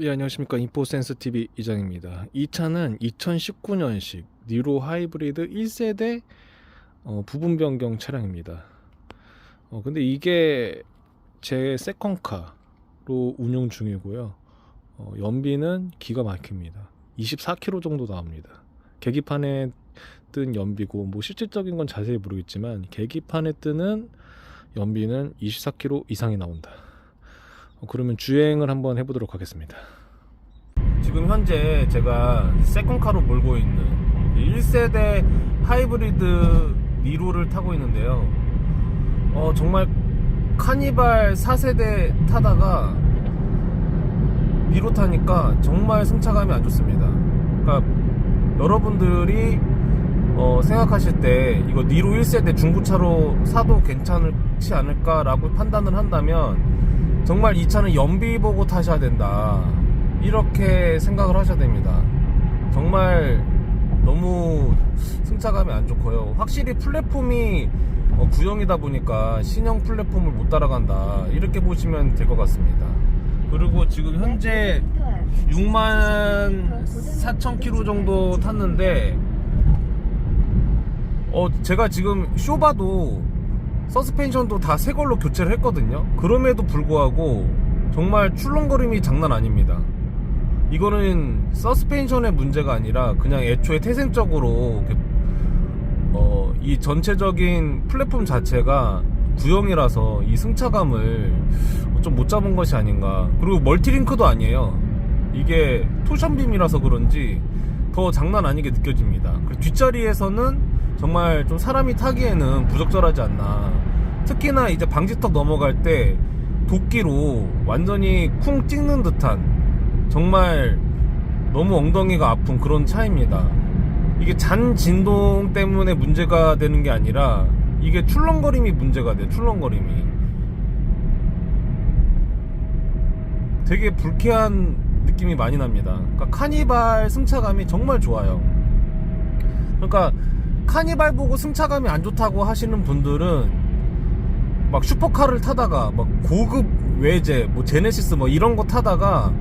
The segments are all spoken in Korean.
예, 안녕하십니까. 인포센스 TV 이장입니다. 이 차는 2019년식 니로 하이브리드 1세대 어, 부분 변경 차량입니다. 어, 근데 이게 제 세컨카로 운용 중이고요. 어, 연비는 기가 막힙니다. 24km 정도 나옵니다. 계기판에 뜬 연비고 뭐 실질적인 건 자세히 모르겠지만 계기판에 뜨는 연비는 24km 이상이 나온다. 어, 그러면 주행을 한번 해보도록 하겠습니다. 지금 현재 제가 세컨카로 몰고 있는 1세대 하이브리드 니로를 타고 있는데요. 어, 정말 카니발 4세대 타다가 니로 타니까 정말 승차감이 안 좋습니다. 그러니까 여러분들이 어, 생각하실 때 이거 니로 1세대 중고차로 사도 괜찮지 않을까라고 판단을 한다면 정말 이 차는 연비 보고 타셔야 된다. 이렇게 생각을 하셔야 됩니다. 정말 너무 승차감이 안 좋고요. 확실히 플랫폼이 어, 구형이다 보니까 신형 플랫폼을 못 따라간다. 이렇게 보시면 될 것 같습니다. 그리고 지금 현재 6만 4천 킬로 정도 탔는데 어 제가 지금 쇼바도 서스펜션도 다 새 걸로 교체를 했거든요. 그럼에도 불구하고 정말 출렁거림이 장난 아닙니다. 이거는 서스펜션의 문제가 아니라 그냥 애초에 태생적으로 그, 어, 이 전체적인 플랫폼 자체가 구형이라서 이 승차감을 좀 못 잡은 것이 아닌가. 그리고 멀티링크도 아니에요. 이게 토션빔이라서 그런지 더 장난 아니게 느껴집니다. 뒷자리에서는 정말 좀 사람이 타기에는 부적절하지 않나. 특히나 이제 방지턱 넘어갈 때 도끼로 완전히 쿵 찍는 듯한 정말 너무 엉덩이가 아픈 그런 차입니다. 이게 잔 진동 때문에 문제가 되는 게 아니라 이게 출렁거림이 문제가 돼, 출렁거림이. 되게 불쾌한 느낌이 많이 납니다. 그러니까 카니발 승차감이 정말 좋아요. 그러니까 카니발 보고 승차감이 안 좋다고 하시는 분들은 막 슈퍼카를 타다가 막 고급 외제, 뭐 제네시스 뭐 이런 거 타다가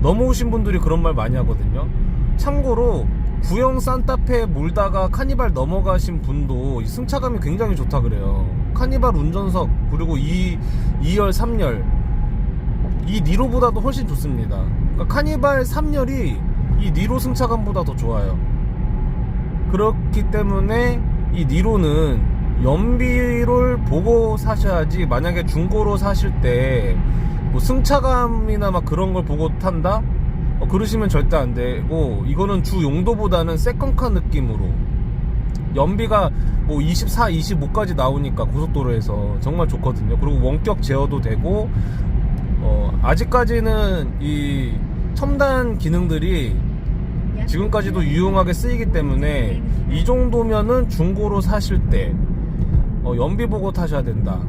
넘어오신 분들이 그런 말 많이 하거든요. 참고로 구형 산타페 몰다가 카니발 넘어가신 분도 이 승차감이 굉장히 좋다 그래요. 카니발 운전석 그리고 2, 2열, 3열 이 니로보다도 훨씬 좋습니다. 그러니까 카니발 3열이 이 니로 승차감보다 더 좋아요. 그렇기 때문에 이 니로는 연비를 보고 사셔야지 만약에 중고로 사실 때 뭐 승차감이나 막 그런 걸 보고 탄다? 어, 그러시면 절대 안 되고 이거는 주 용도보다는 세컨카 느낌으로 연비가 뭐 24, 25까지 나오니까 고속도로에서 정말 좋거든요. 그리고 원격 제어도 되고 어, 아직까지는 이 첨단 기능들이 지금까지도 유용하게 쓰이기 때문에 이 정도면은 중고로 사실 때 어, 연비 보고 타셔야 된다.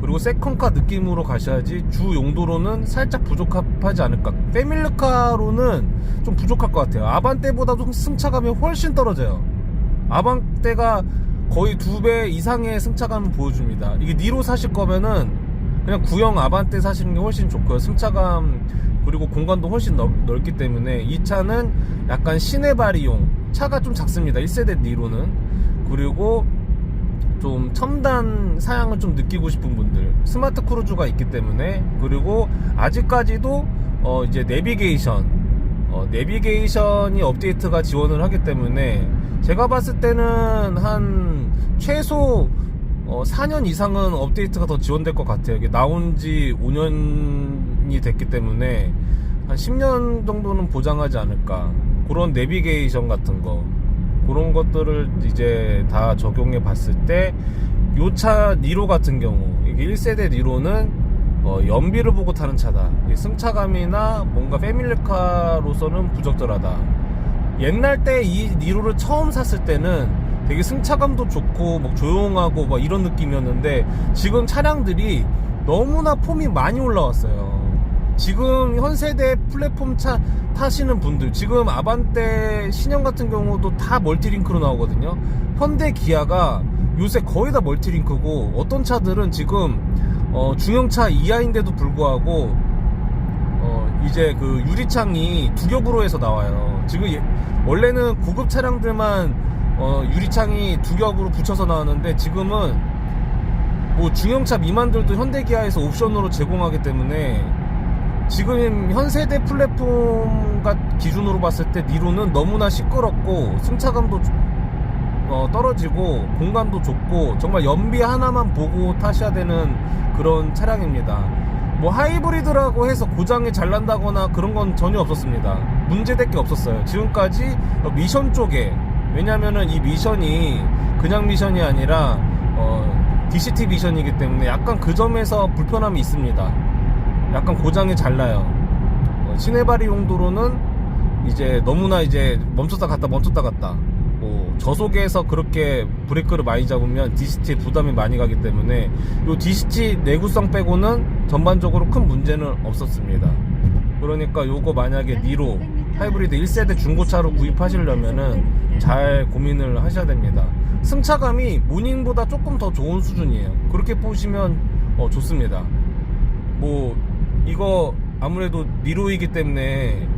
그리고 세컨카 느낌으로 가셔야지 주 용도로는 살짝 부족하지 않을까. 패밀리카로는 좀 부족할 것 같아요. 아반떼보다도 승차감이 훨씬 떨어져요. 아반떼가 거의 두 배 이상의 승차감을 보여줍니다. 이게 니로 사실 거면은 그냥 구형 아반떼 사시는 게 훨씬 좋고요. 승차감 그리고 공간도 훨씬 넓, 넓기 때문에 이 차는 약간 시내발이용 차가 좀 작습니다. 1세대 니로는 그리고 좀 첨단 사양을 좀 느끼고 싶은 분들 스마트 크루즈가 있기 때문에 그리고 아직까지도 어 이제 내비게이션 어 내비게이션이 업데이트가 지원을 하기 때문에 제가 봤을 때는 한 최소 어 4년 이상은 업데이트가 더 지원될 것 같아요. 이게 나온 지 5년이 됐기 때문에 한 10년 정도는 보장하지 않을까. 그런 내비게이션 같은 거. 그런 것들을 이제 다 적용해 봤을 때, 요 차 니로 같은 경우, 이게 1세대 니로는 어, 연비를 보고 타는 차다. 승차감이나 뭔가 패밀리카로서는 부적절하다. 옛날 때 이 니로를 처음 샀을 때는 되게 승차감도 좋고 뭐 조용하고 막 이런 느낌이었는데 지금 차량들이 너무나 폼이 많이 올라왔어요. 지금 현 세대 플랫폼 차 타시는 분들 지금 아반떼 신형 같은 경우도 다 멀티링크로 나오거든요. 현대 기아가 요새 거의 다 멀티링크고 어떤 차들은 지금 어, 중형차 이하인데도 불구하고 어, 이제 그 유리창이 두 겹으로 해서 나와요. 지금 예- 원래는 고급 차량들만 어, 유리창이 두 겹으로 붙여서 나왔는데 지금은 뭐 중형차 미만들도 현대기아에서 옵션으로 제공하기 때문에 지금 현 세대 플랫폼 같- 기준으로 봤을 때 니로는 너무나 시끄럽고 승차감도 어, 떨어지고 공간도 좁고 정말 연비 하나만 보고 타셔야 되는 그런 차량입니다. 뭐 하이브리드라고 해서 고장이 잘 난다거나 그런 건 전혀 없었습니다. 문제될 게 없었어요. 지금까지 미션 쪽에 왜냐면은 이 미션이 그냥 미션이 아니라 어, DCT 미션이기 때문에 약간 그 점에서 불편함이 있습니다. 약간 고장이 잘 나요. 어, 시내발이 용도로는 이제 너무나 이제 멈췄다 갔다 멈췄다 갔다 뭐 저속에서 그렇게 브레이크를 많이 잡으면 DCT에 부담이 많이 가기 때문에 요 DCT 내구성 빼고는 전반적으로 큰 문제는 없었습니다. 그러니까 요거 만약에 니로 하이브리드 1세대 중고차로 구입하시려면은 잘 고민을 하셔야 됩니다. 승차감이 모닝보다 조금 더 좋은 수준이에요. 그렇게 보시면 어, 좋습니다. 뭐 이거 아무래도 니로이기 때문에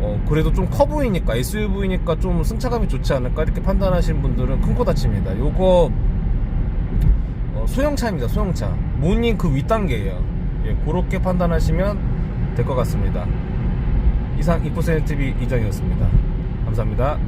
어 그래도 좀 커 보이니까 SUV니까 좀 승차감이 좋지 않을까 이렇게 판단하시는 분들은 큰 코 다칩니다. 요거 어, 소형차입니다. 소형차 모닝 그 윗 단계예요. 예, 그렇게 판단하시면 될 것 같습니다. 이상 이포센 TV 이장이었습니다. 감사합니다.